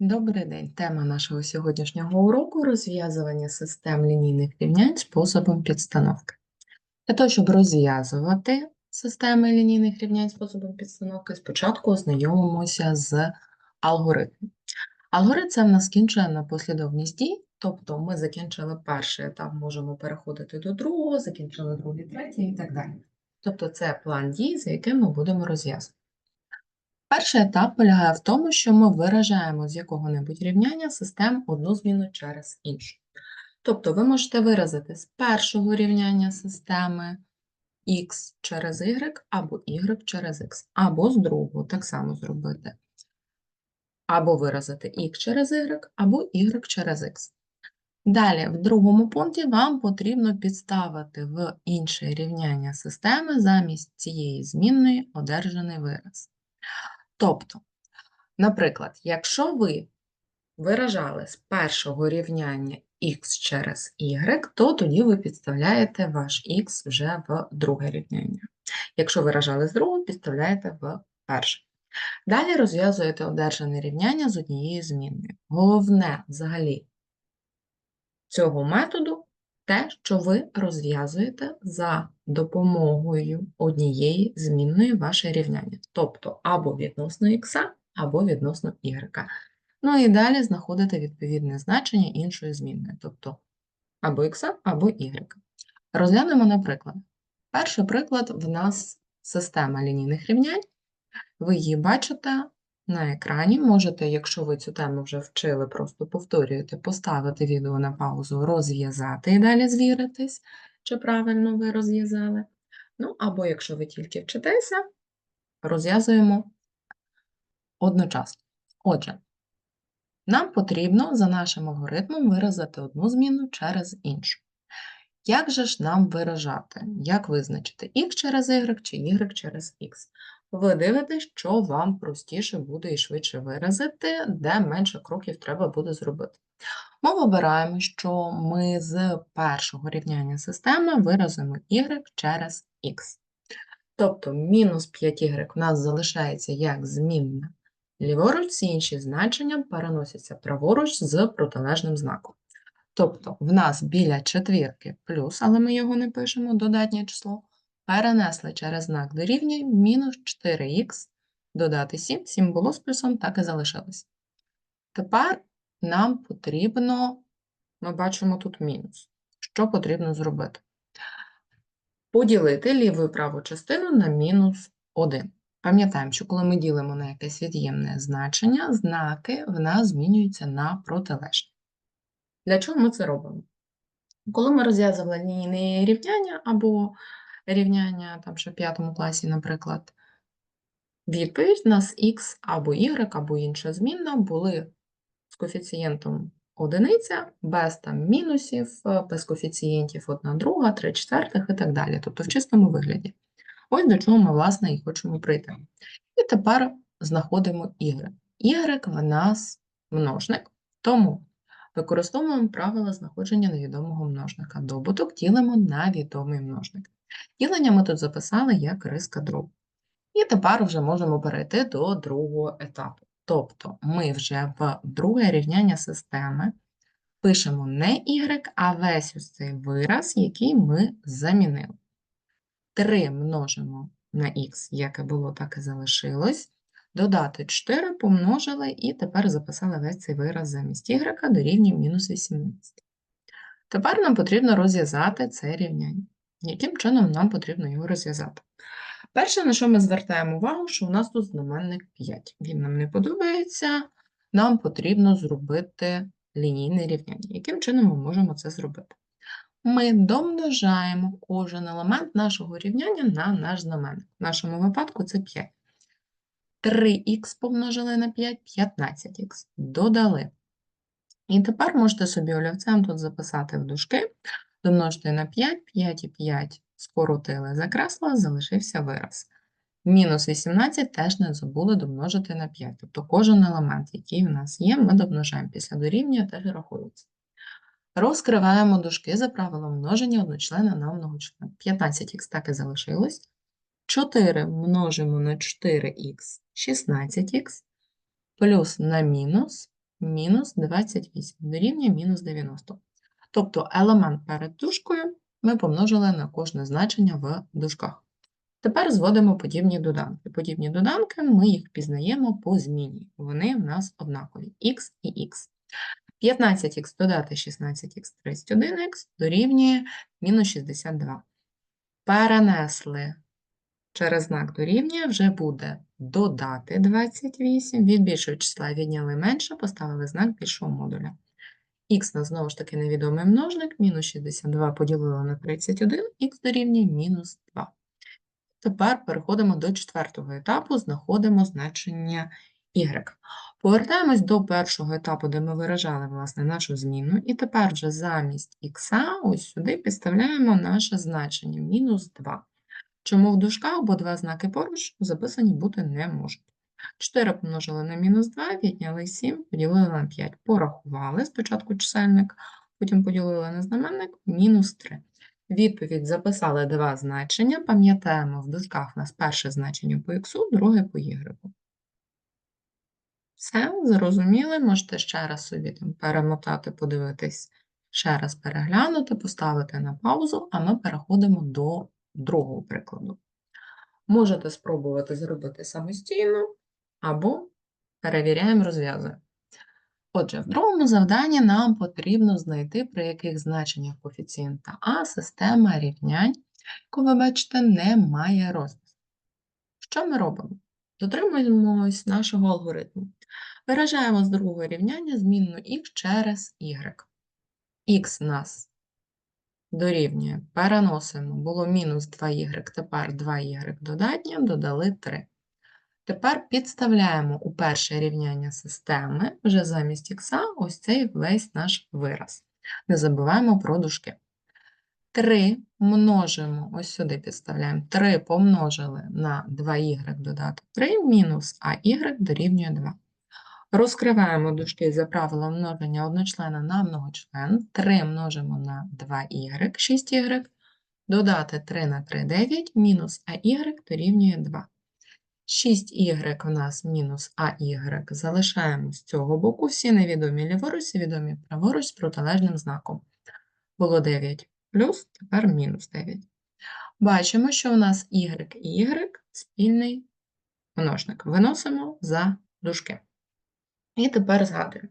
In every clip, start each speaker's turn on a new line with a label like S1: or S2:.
S1: Добрий день. Тема нашого сьогоднішнього уроку розв'язування систем лінійних рівнянь способом підстановки. Для того, щоб розв'язувати системи лінійних рівнянь способом підстановки, спочатку ознайомимося з алгоритмом. Алгоритм це в нас скінчена послідовність дій, тобто ми закінчили перший етап, можемо переходити до другого, закінчили другий, третій і так далі. Тобто це план дій, за яким ми будемо розв'язувати. Перший етап полягає в тому, що ми виражаємо з якого-небудь рівняння систем одну зміну через іншу. Тобто ви можете виразити з першого рівняння системи x через y або y через x, або з другого так само зробити. Або виразити x через y, або y через x. Далі, в другому пункті вам потрібно підставити в інше рівняння системи замість цієї змінної одержаний вираз. Тобто, наприклад, якщо ви виражали з першого рівняння x через y, то тоді ви підставляєте ваш x вже в друге рівняння. Якщо виражали з другого, підставляєте в перше. Далі розв'язуєте одержане рівняння з однією змінною. Головне взагалі цього методу те, що ви розв'язуєте за допомогою однієї змінної ваше рівняння, тобто або відносно х, або відносно y. Ну і далі знаходите відповідне значення іншої змінної, тобто або х, або y. Розглянемо наприклад. Перший приклад в нас система лінійних рівнянь. Ви її бачите на екрані. Можете, якщо ви цю тему вже вчили, просто повторюєте, поставити відео на паузу, розв'язати і далі звіритись, чи правильно ви розв'язали. Ну, або якщо ви тільки вчитеся, розв'язуємо одночасно. Отже, нам потрібно за нашим алгоритмом виразити одну зміну через іншу. Як же ж нам виражати? Як визначити x через y чи y через x? Ви дивитесь, що вам простіше буде і швидше виразити, де менше кроків треба буде зробити. Ми вибираємо, що ми з першого рівняння системи виразимо y через x. Тобто мінус 5y у нас залишається як змінна ліворуч, всі інші значення переносяться праворуч з протилежним знаком. Тобто в нас біля четвірки плюс, але ми його не пишемо, додатнє число, перенесли через знак дорівнює мінус 4х, додати 7, 7 було з плюсом, так і залишилось. Тепер нам потрібно, ми бачимо тут мінус. Що потрібно зробити? Поділити ліву і праву частину на мінус 1. Пам'ятаємо, що коли ми ділимо на якесь від'ємне значення, знаки в нас змінюються на протилежні. Для чого ми це робимо? Коли ми розв'язували лінійне рівняння або рівняння там ще в п'ятому класі, наприклад, відповідь у нас x або y, або інша змінна були з коефіцієнтом одиниця, без там мінусів, без коефіцієнтів 1 друга, 3 четвертих і так далі, тобто в чистому вигляді. Ось до чого ми, власне, і хочемо прийти. І тепер знаходимо y. Y в нас множник, тому використовуємо правила знаходження невідомого множника. Добуток ділимо на відомий множник. Ділення ми тут записали як риска дробу. І тепер вже можемо перейти до другого етапу. Тобто ми вже в друге рівняння системи пишемо не y, а весь ось цей вираз, який ми замінили. 3 множимо на х, яке було, так і залишилось. Додати 4 помножили і тепер записали весь цей вираз замість y дорівнює мінус 18. Тепер нам потрібно розв'язати це рівняння. Яким чином нам потрібно його розв'язати? Перше, на що ми звертаємо увагу, що у нас тут знаменник 5. Він нам не подобається, нам потрібно зробити лінійне рівняння. Яким чином ми можемо це зробити? Ми домножаємо кожен елемент нашого рівняння на наш знаменник. В нашому випадку це 5. 3х помножили на 5, 15х. Додали. І тепер можете собі олівцем тут записати в дужки Домножити на 5, 5 і 5 скоротили, закреслили, залишився вираз. Мінус 18 теж не забули домножити на 5. Тобто кожен елемент, який в нас є, ми домножаємо після дорівнює, теж рахується. Розкриваємо дужки за правилом множення одночлена на многочлен. 15х так і залишилось. 4 множимо на 4х 16х, плюс на мінус мінус 28 дорівнює мінус 90. Тобто елемент перед дужкою ми помножили на кожне значення в дужках. Тепер зводимо подібні доданки. Подібні доданки ми їх пізнаємо по зміні. Вони в нас однакові х і х. 15х додати 16х 31х дорівнює мінус 62. Перенесли через знак дорівнює, вже буде додати 28, від більшого числа відняли менше, поставили знак більшого модуля. Х нас знову ж таки невідомий множник, мінус 62 поділили на 31, х дорівнює мінус 2. Тепер переходимо до четвертого етапу, знаходимо значення y. Повертаємось до першого етапу, де ми виражали власне нашу зміну, і тепер вже замість х ось сюди підставляємо наше значення мінус 2. Чому в дужках обидва знаки поруч записані бути не можуть. 4 помножили на мінус 2, відняли 7, поділили на 5. Порахували спочатку чисельник, потім поділили на знаменник мінус 3. Відповідь записали два значення. Пам'ятаємо, в дужках у нас перше значення по х, друге по y. Все, зрозуміли, можете ще раз собі там перемотати, подивитись, ще раз переглянути, поставити на паузу, а ми переходимо до другого прикладу. Можете спробувати зробити самостійно або перевіряємо, розв'язуємо. Отже, в другому завданні нам потрібно знайти, при яких значеннях коефіцієнта А система рівнянь, яку ви бачите, не має розв'язку. Що ми робимо? Дотримуємось нашого алгоритму. Виражаємо з другого рівняння змінну х через y. Х нас дорівнює, переносимо, було мінус 2y, тепер 2y додатнє, додали 3. Тепер підставляємо у перше рівняння системи вже замість х ось цей весь наш вираз. Не забуваємо про дужки. 3 множимо, ось сюди підставляємо, 3 помножили на 2y додати 3 мінус, а y дорівнює 2. Розкриваємо дужки за правилом множення одночлена на многочлен. 3 множимо на 2y, 6y, додати 3 на 3 – 9, мінус АY дорівнює 2. 6y у нас мінус АY залишаємо з цього боку. Всі невідомі ліворуч, всі відомі праворуч з протилежним знаком. Було 9 плюс, тепер мінус 9. Бачимо, що у нас y і y спільний множник. Виносимо за дужки. І тепер згадуємо,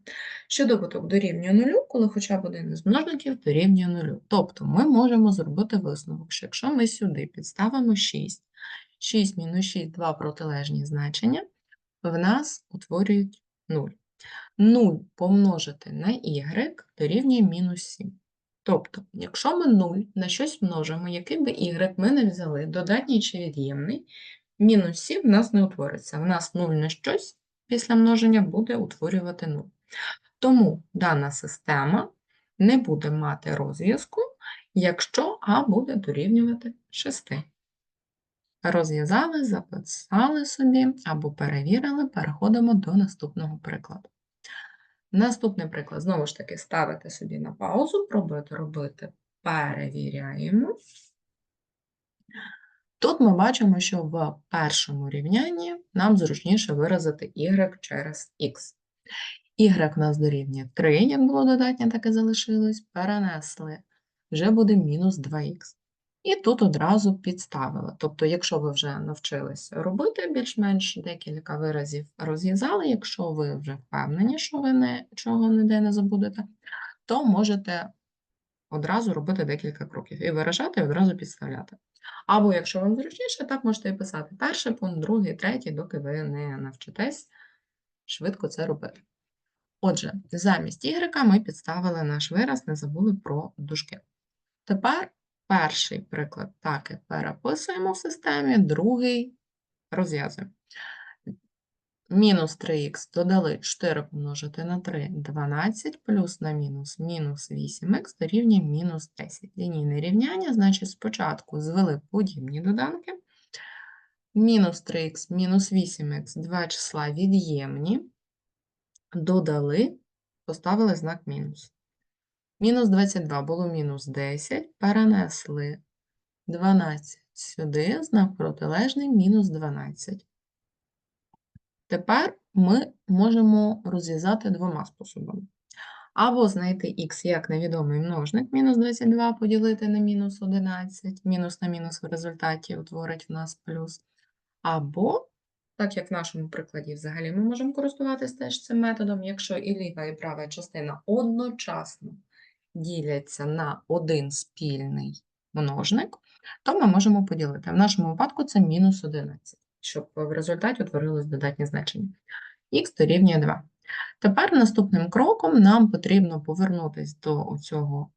S1: що добуток дорівнює нулю, коли хоча б один із множників дорівнює нулю. Тобто ми можемо зробити висновок, що якщо ми сюди підставимо 6, 6 мінус 6 – два протилежні значення, в нас утворюють 0. 0 помножити на y дорівнює мінус 7. Тобто, якщо ми 0 на щось множимо, який би y ми не взяли, додатній чи від'ємний, мінус 7 в нас не утвориться. В нас 0 на щось після множення буде утворювати 0. Тому дана система не буде мати розв'язку, якщо А буде дорівнювати 6. Розв'язали, записали собі або перевірили, переходимо до наступного прикладу. Наступний приклад, знову ж таки, ставите собі на паузу, пробуєте робити, перевіряємо. Тут ми бачимо, що в першому рівнянні нам зручніше виразити y через x. y в нас дорівнює 3, як було додатнє, так і залишилось, перенесли, вже буде мінус 2х. І тут одразу підставили. Тобто, якщо ви вже навчились робити більш-менш декілька виразів розв'язали, якщо ви вже впевнені, що ви нічого ніде не забудете, то можете одразу робити декілька кроків і виражати, і одразу підставляти. Або, якщо вам зручніше, так можете і писати перший пункт, другий, третій, доки ви не навчитесь швидко це робити. Отже, замість y ми підставили наш вираз, не забули про дужки. Тепер перший приклад так і переписуємо в системі, другий розв'язуємо. Мінус 3х додали 4 помножити на 3 – 12, плюс на мінус мінус 8х дорівнює мінус 10. Лінійне рівняння, значить, спочатку звели подібні доданки. Мінус 3х, мінус 8х, два числа від'ємні, додали, поставили знак мінус. Мінус 22 було мінус 10, перенесли 12 сюди, знак протилежний, мінус 12. Тепер ми можемо розв'язати двома способами. Або знайти х як невідомий множник, мінус 22 поділити на мінус 11, мінус на мінус в результаті утворить в нас плюс. Або, так як в нашому прикладі взагалі ми можемо користуватися теж цим методом, якщо і ліва, і права частина одночасно діляться на один спільний множник, то ми можемо поділити. В нашому випадку це мінус 11, щоб в результаті утворилось додатнє значення. Х дорівнює 2. Тепер наступним кроком нам потрібно повернутися до цього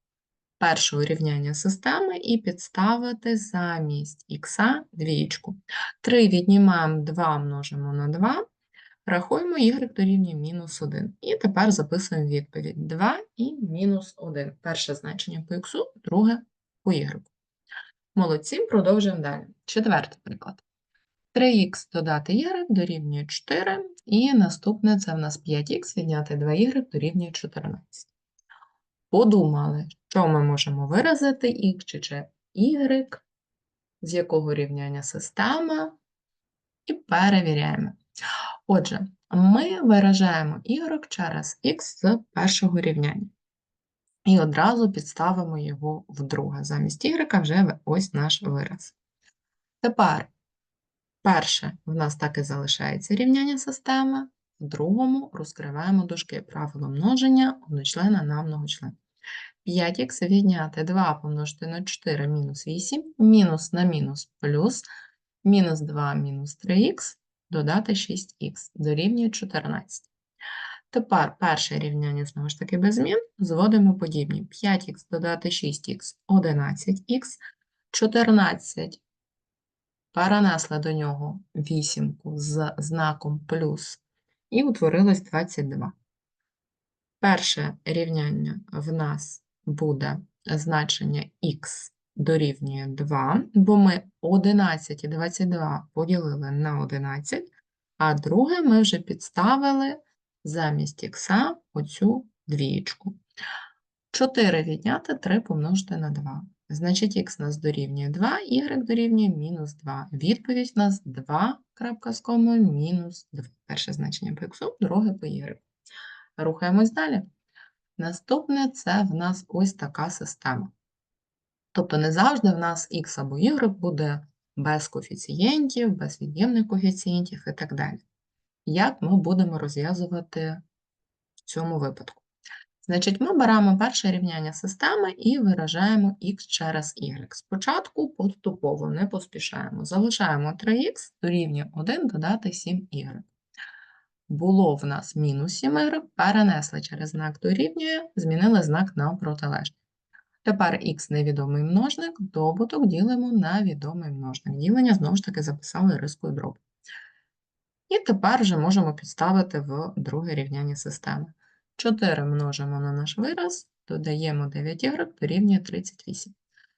S1: першого рівняння системи і підставити замість х двієчку. 3 віднімаємо 2 множимо на 2, рахуємо y дорівнює мінус 1. І тепер записуємо відповідь 2 і мінус 1. Перше значення по х, друге по y. Молодці, продовжуємо далі. Четвертий приклад. 3х додати y дорівнює 4, і наступне це в нас 5х відняти 2y дорівнює 14. Подумали, що ми можемо виразити х чи чи y, з якого рівняння система, і перевіряємо. Отже, ми виражаємо y через х з першого рівняння. І одразу підставимо його в друге. Замість y вже ось наш вираз. Тепер Перше, в нас так і залишається рівняння системи, в другому розкриваємо дужки правило множення одночлена на многочлен. 5х відняти 2 помножити на 4 мінус 8, мінус на мінус плюс, мінус 2 мінус 3х, додати 6х, дорівнює 14. Тепер перше рівняння, знову ж таки, без змін, зводимо подібні. 5х додати 6х 11х, 14 перенесли до нього вісімку з знаком плюс і утворилось 22. Перше рівняння в нас буде значення х дорівнює 2, бо ми 11 і 22 поділили на 11, а друге ми вже підставили замість х оцю двієчку. 4 відняти 3 помножити на 2. Значить, х нас дорівнює 2, y дорівнює мінус 2. Відповідь у нас 2 крапка з комою мінус 2. Перше значення по х, друге по y. Рухаємось далі. Наступне це в нас ось така система. Тобто не завжди в нас х або y буде без коефіцієнтів, без від'ємних коефіцієнтів і так далі. Як ми будемо розв'язувати в цьому випадку? Значить, ми беремо перше рівняння системи і виражаємо х через y. Спочатку поступово не поспішаємо. Залишаємо 3х дорівнює 1 додати 7y. Було в нас мінус 7y, перенесли через знак дорівнює, змінили знак на протилежний. Тепер х невідомий множник, добуток ділимо на відомий множник. Ділення знову ж таки записали рискою дробу. І тепер вже можемо підставити в друге рівняння системи. 4 множимо на наш вираз, додаємо 9 ігрок, дорівнює 38.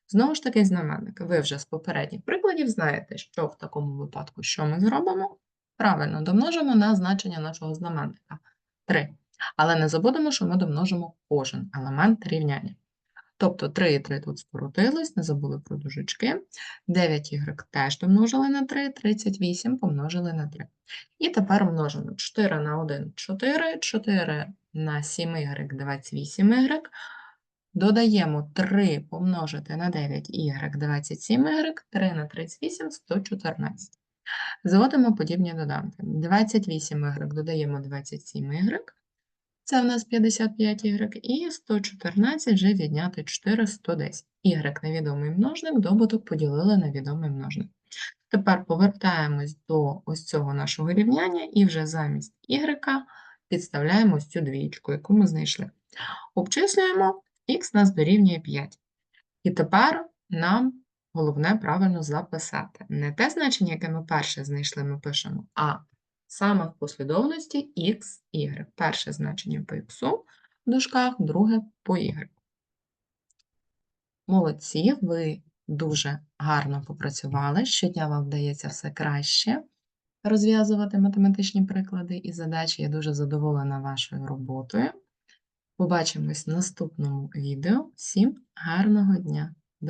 S1: Знову ж таки, знаменник. Ви вже з попередніх прикладів знаєте, що в такому випадку що ми зробимо? Правильно, домножимо на значення нашого знаменника 3. Але не забудемо, що ми домножимо кожен елемент рівняння. Тобто 3 і 3 тут скоротилось, не забули про дужечки. 9y теж домножили на 3, 38 помножили на 3. І тепер множимо 4 на 1 4, 4 на 7y 28y. Додаємо 3 помножити на 9y 27y, 3 на 38 114. Зводимо подібні доданки. 28y додаємо 27y, це в нас 55y, і 114 вже відняти 4 110. Y невідомий множник, добуток поділили на відомий множник. Тепер повертаємось до ось цього нашого рівняння і вже замість y підставляємо ось цю двічку, яку ми знайшли. Обчислюємо, х нас дорівнює 5. І тепер нам головне правильно записати. Не те значення, яке ми перше знайшли, ми пишемо, а саме в послідовності x, y. Перше значення по х в дужках, друге по y. Молодці, ви дуже гарно попрацювали. Щодня вам вдається все краще розв'язувати математичні приклади і задачі. Я дуже задоволена вашою роботою. Побачимось в наступному відео. Всім гарного дня!